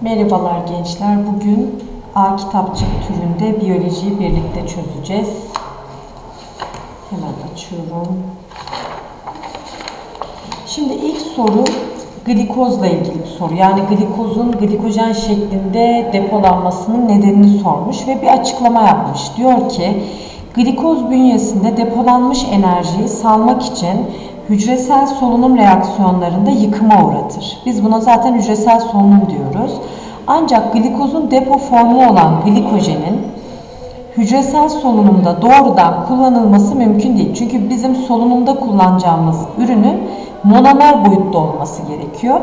Merhabalar gençler. Bugün A kitapçık türünde biyolojiyi birlikte çözeceğiz. Hemen açıyorum. Şimdi ilk soru glikozla ilgili bir soru. Yani glikozun glikojen şeklinde depolanmasının nedenini sormuş ve bir açıklama yapmış. Diyor ki glikoz bünyesinde depolanmış enerjiyi salmak için hücresel solunum reaksiyonlarında yıkıma uğratır. Biz buna zaten hücresel solunum diyoruz. Ancak glikozun depo formu olan glikojenin hücresel solunumda doğrudan kullanılması mümkün değil. Çünkü bizim solunumda kullanacağımız ürünün monomer boyutta olması gerekiyor.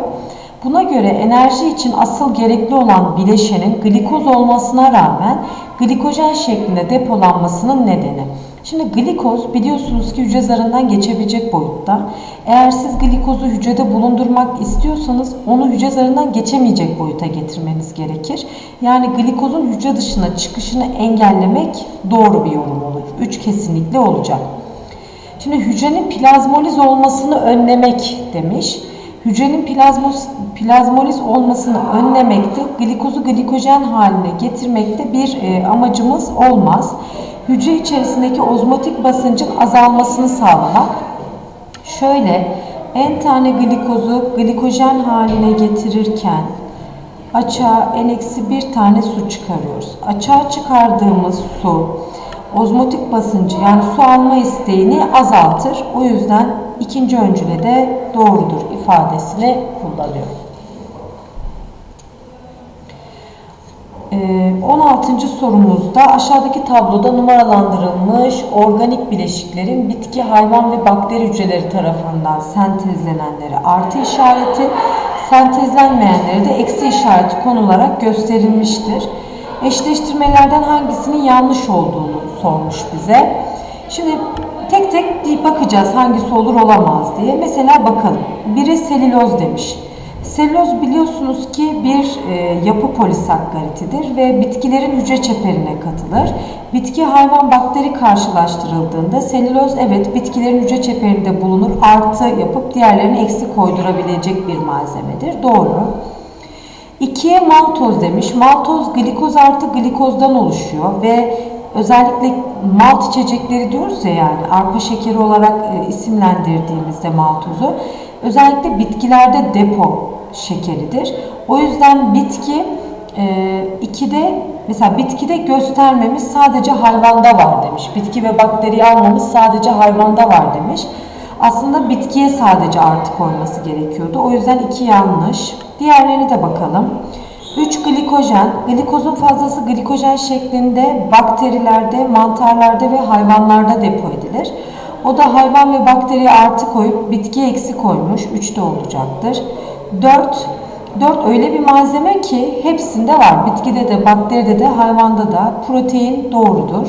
Buna göre enerji için asıl gerekli olan bileşenin glikoz olmasına rağmen glikojen şeklinde depolanmasının nedeni. Şimdi glikoz biliyorsunuz ki hücre zarından geçebilecek boyutta. Eğer siz glikozu hücrede bulundurmak istiyorsanız onu hücre zarından geçemeyecek boyuta getirmeniz gerekir. Yani glikozun hücre dışına çıkışını engellemek doğru bir yorum olur. 3 kesinlikle olacak. Şimdi hücrenin plazmoliz olmasını önlemek demiş. Hücrenin plazmos, plazmoliz olmasını önlemekte, glikozu glikojen haline getirmekte bir e, amacımız olmaz. Hücre içerisindeki ozmotik basıncın azalmasını sağlamak. Şöyle en tane glikozu glikojen haline getirirken açığa n-1 tane su çıkarıyoruz. Açığa çıkardığımız su ozmotik basıncı yani su alma isteğini azaltır. O yüzden ikinci öncüle de doğrudur ifadesini kullanıyor. 16. sorumuzda aşağıdaki tabloda numaralandırılmış organik bileşiklerin bitki, hayvan ve bakteri hücreleri tarafından sentezlenenleri artı işareti, sentezlenmeyenleri de eksi işareti konularak gösterilmiştir. Eşleştirmelerden hangisinin yanlış olduğunu sormuş bize. Şimdi tek tek bakacağız hangisi olur olamaz diye. Mesela bakalım. Biri selüloz demiş. Selüloz biliyorsunuz ki bir e, yapı polisakkaritidir ve bitkilerin hücre çeperine katılır. Bitki, hayvan, bakteri karşılaştırıldığında selüloz evet bitkilerin hücre çeperinde bulunur artı yapıp diğerlerini eksi koydurabilecek bir malzemedir. Doğru. İkiye maltoz demiş. Maltoz glikoz artı glikozdan oluşuyor ve özellikle malt içecekleri diyoruz ya yani arpa şekeri olarak e, isimlendirdiğimizde maltozu özellikle bitkilerde depo şekeridir. O yüzden bitki e, ikide mesela bitkide göstermemiz sadece hayvanda var demiş. Bitki ve bakteri almamız sadece hayvanda var demiş. Aslında bitkiye sadece artı koyması gerekiyordu. O yüzden iki yanlış. Diğerlerine de bakalım. 3 glikojen. Glikozun fazlası glikojen şeklinde bakterilerde, mantarlarda ve hayvanlarda depo edilir. O da hayvan ve bakteriye artı koyup bitkiye eksi koymuş. 3 de olacaktır. 4 4 öyle bir malzeme ki hepsinde var. Bitkide de, bakteride de, hayvanda da protein doğrudur.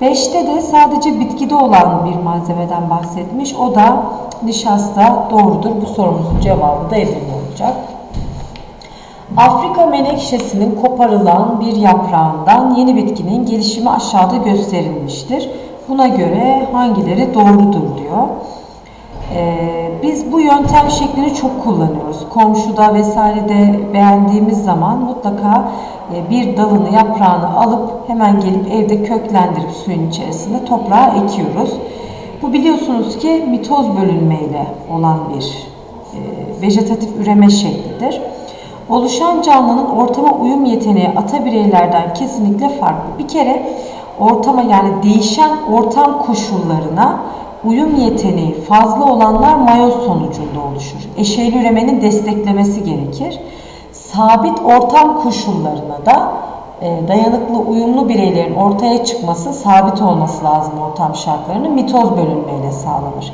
5'te de sadece bitkide olan bir malzemeden bahsetmiş. O da nişasta doğrudur. Bu sorumuzun cevabı da Edirne olacak. Afrika menekşesinin koparılan bir yaprağından yeni bitkinin gelişimi aşağıda gösterilmiştir. Buna göre hangileri doğrudur diyor. Ee, biz bu yöntem şeklini çok kullanıyoruz. Komşuda vesairede beğendiğimiz zaman mutlaka e, bir dalını, yaprağını alıp hemen gelip evde köklendirip suyun içerisinde toprağa ekiyoruz. Bu biliyorsunuz ki mitoz bölünmeyle olan bir e, vejetatif üreme şeklidir. Oluşan canlının ortama uyum yeteneği ata bireylerden kesinlikle farklı. Bir kere ortama yani değişen ortam koşullarına uyum yeteneği fazla olanlar mayoz sonucunda oluşur. Eşeyli üremenin desteklemesi gerekir. Sabit ortam koşullarına da e, dayanıklı uyumlu bireylerin ortaya çıkması, sabit olması lazım ortam şartlarının mitoz bölünmeyle sağlanır.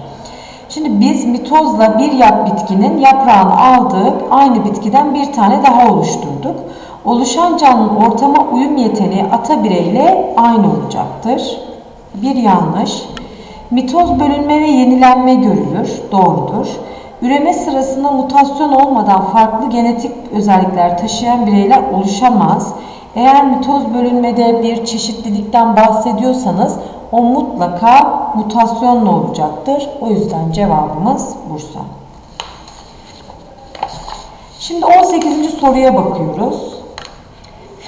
Şimdi biz mitozla bir yap bitkinin yaprağını aldık, aynı bitkiden bir tane daha oluşturduk. Oluşan canlının ortama uyum yeteneği ata bireyle aynı olacaktır. Bir yanlış. Mitoz bölünme ve yenilenme görülür. Doğrudur. Üreme sırasında mutasyon olmadan farklı genetik özellikler taşıyan bireyler oluşamaz. Eğer mitoz bölünmede bir çeşitlilikten bahsediyorsanız o mutlaka mutasyonla olacaktır. O yüzden cevabımız Bursa. Şimdi 18. soruya bakıyoruz.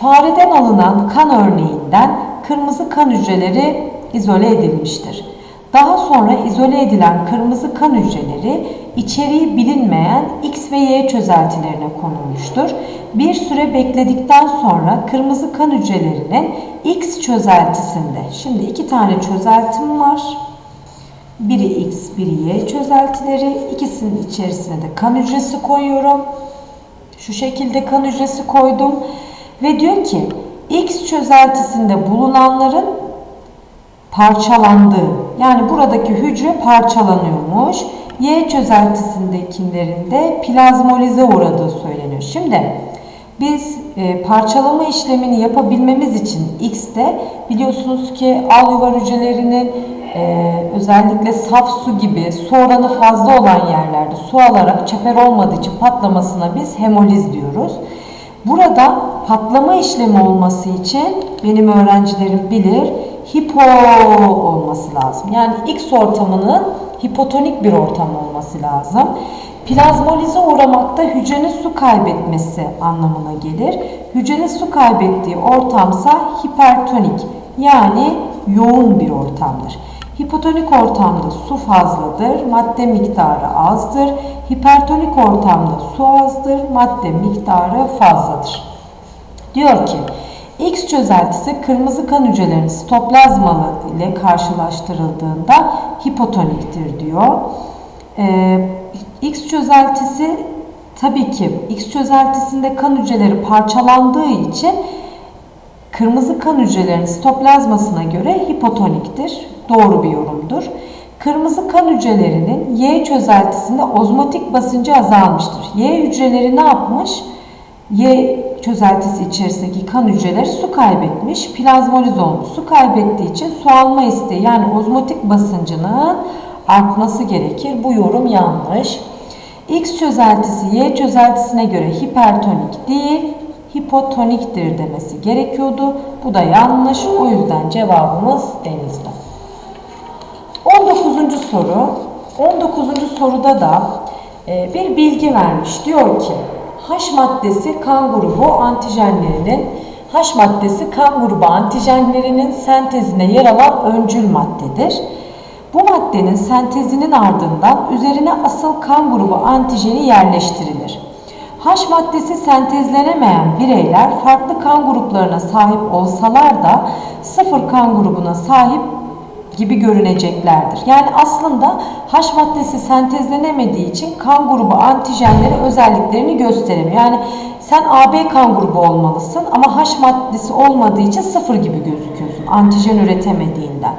Fareden alınan kan örneğinden kırmızı kan hücreleri izole edilmiştir. Daha sonra izole edilen kırmızı kan hücreleri içeriği bilinmeyen X ve Y çözeltilerine konulmuştur. Bir süre bekledikten sonra kırmızı kan hücrelerinin X çözeltisinde, şimdi iki tane çözeltim var. Biri X, biri Y çözeltileri. İkisinin içerisine de kan hücresi koyuyorum. Şu şekilde kan hücresi koydum. Ve diyor ki X çözeltisinde bulunanların parçalandığı yani buradaki hücre parçalanıyormuş. Y çözeltisindekilerinde plazmolize uğradığı söyleniyor. Şimdi biz e, parçalama işlemini yapabilmemiz için X'te biliyorsunuz ki al yuvar hücrelerinin e, özellikle saf su gibi su oranı fazla olan yerlerde su alarak çeper olmadığı için patlamasına biz hemoliz diyoruz. Burada patlama işlemi olması için benim öğrencilerim bilir hipo olması lazım. Yani X ortamının hipotonik bir ortam olması lazım. Plazmolize uğramakta hücrenin su kaybetmesi anlamına gelir. Hücrenin su kaybettiği ortamsa hipertonik yani yoğun bir ortamdır. Hipotonik ortamda su fazladır, madde miktarı azdır. Hipertonik ortamda su azdır, madde miktarı fazladır. Diyor ki X çözeltisi kırmızı kan hücrelerinin sitoplazmalı ile karşılaştırıldığında hipotoniktir diyor. Ee, X çözeltisi tabii ki X çözeltisinde kan hücreleri parçalandığı için kırmızı kan hücrelerinin sitoplazmasına göre hipotoniktir. Doğru bir yorumdur. Kırmızı kan hücrelerinin Y çözeltisinde ozmotik basıncı azalmıştır. Y hücreleri ne yapmış? Y çözeltisi içerisindeki kan hücreleri su kaybetmiş, plazmoliz olmuş. Su kaybettiği için su alma isteği yani ozmotik basıncının artması gerekir. Bu yorum yanlış. X çözeltisi Y çözeltisine göre hipertonik değil, hipotoniktir demesi gerekiyordu. Bu da yanlış. O yüzden cevabımız denizli. 19. soru. 19. soruda da e, bir bilgi vermiş. Diyor ki H maddesi kan grubu antijenlerinin H maddesi kan grubu antijenlerinin sentezine yer alan öncül maddedir. Bu maddenin sentezinin ardından üzerine asıl kan grubu antijeni yerleştirilir. H maddesi sentezlenemeyen bireyler farklı kan gruplarına sahip olsalar da sıfır kan grubuna sahip gibi görüneceklerdir. Yani aslında H maddesi sentezlenemediği için kan grubu antijenleri özelliklerini gösteremiyor. Yani sen AB kan grubu olmalısın ama H maddesi olmadığı için sıfır gibi gözüküyorsun antijen üretemediğinden.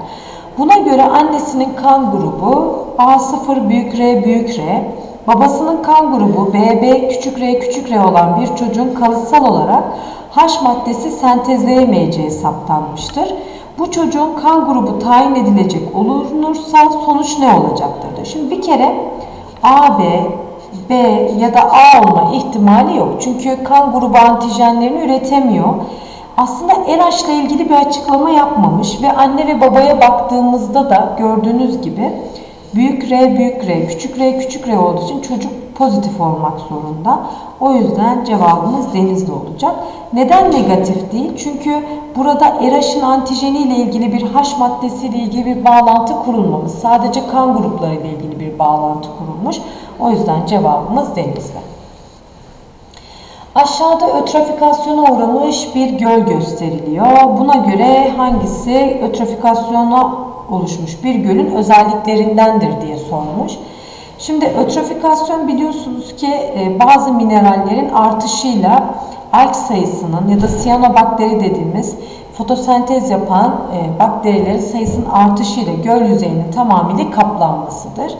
Buna göre annesinin kan grubu A0 büyük R büyük R, babasının kan grubu BB küçük r küçük r olan bir çocuğun kalıtsal olarak H maddesi sentezleyemeyeceği saptanmıştır. Bu çocuğun kan grubu tayin edilecek olunursa sonuç ne olacaktır? diyor. Şimdi bir kere AB, B ya da A olma ihtimali yok. Çünkü kan grubu antijenlerini üretemiyor. Aslında RH ile ilgili bir açıklama yapmamış ve anne ve babaya baktığımızda da gördüğünüz gibi büyük R büyük R, küçük R küçük R olduğu için çocuk pozitif olmak zorunda. O yüzden cevabımız denizli olacak. Neden negatif değil? Çünkü burada RH'ın antijeni ile ilgili bir H maddesi ile ilgili bir bağlantı kurulmamış. Sadece kan grupları ile ilgili bir bağlantı kurulmuş. O yüzden cevabımız denizli. Aşağıda ötrofikasyona uğramış bir göl gösteriliyor. Buna göre hangisi ötrofikasyona oluşmuş bir gölün özelliklerindendir diye sormuş. Şimdi ötrofikasyon biliyorsunuz ki e, bazı minerallerin artışıyla alg sayısının ya da siyanobakteri dediğimiz fotosentez yapan e, bakterilerin sayısının artışıyla göl yüzeyinin tamamıyla kaplanmasıdır.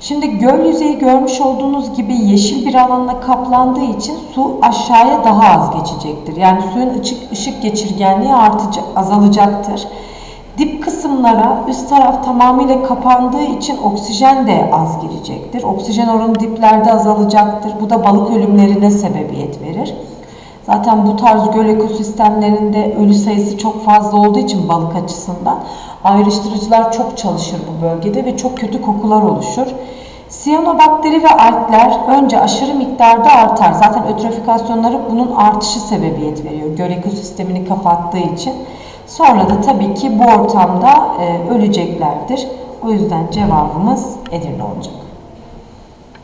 Şimdi göl yüzeyi görmüş olduğunuz gibi yeşil bir alanla kaplandığı için su aşağıya daha az geçecektir. Yani suyun ışık, ışık geçirgenliği artacak, azalacaktır. Dip kısımlara üst taraf tamamıyla kapandığı için oksijen de az girecektir. Oksijen oranı diplerde azalacaktır. Bu da balık ölümlerine sebebiyet verir. Zaten bu tarz göl ekosistemlerinde ölü sayısı çok fazla olduğu için balık açısından ayrıştırıcılar çok çalışır bu bölgede ve çok kötü kokular oluşur. Siyanobakteri ve algler önce aşırı miktarda artar. Zaten ötrofikasyonları bunun artışı sebebiyet veriyor. Göl ekosistemini kapattığı için. Sonra da tabii ki bu ortamda e, öleceklerdir. O yüzden cevabımız Edirne olacak.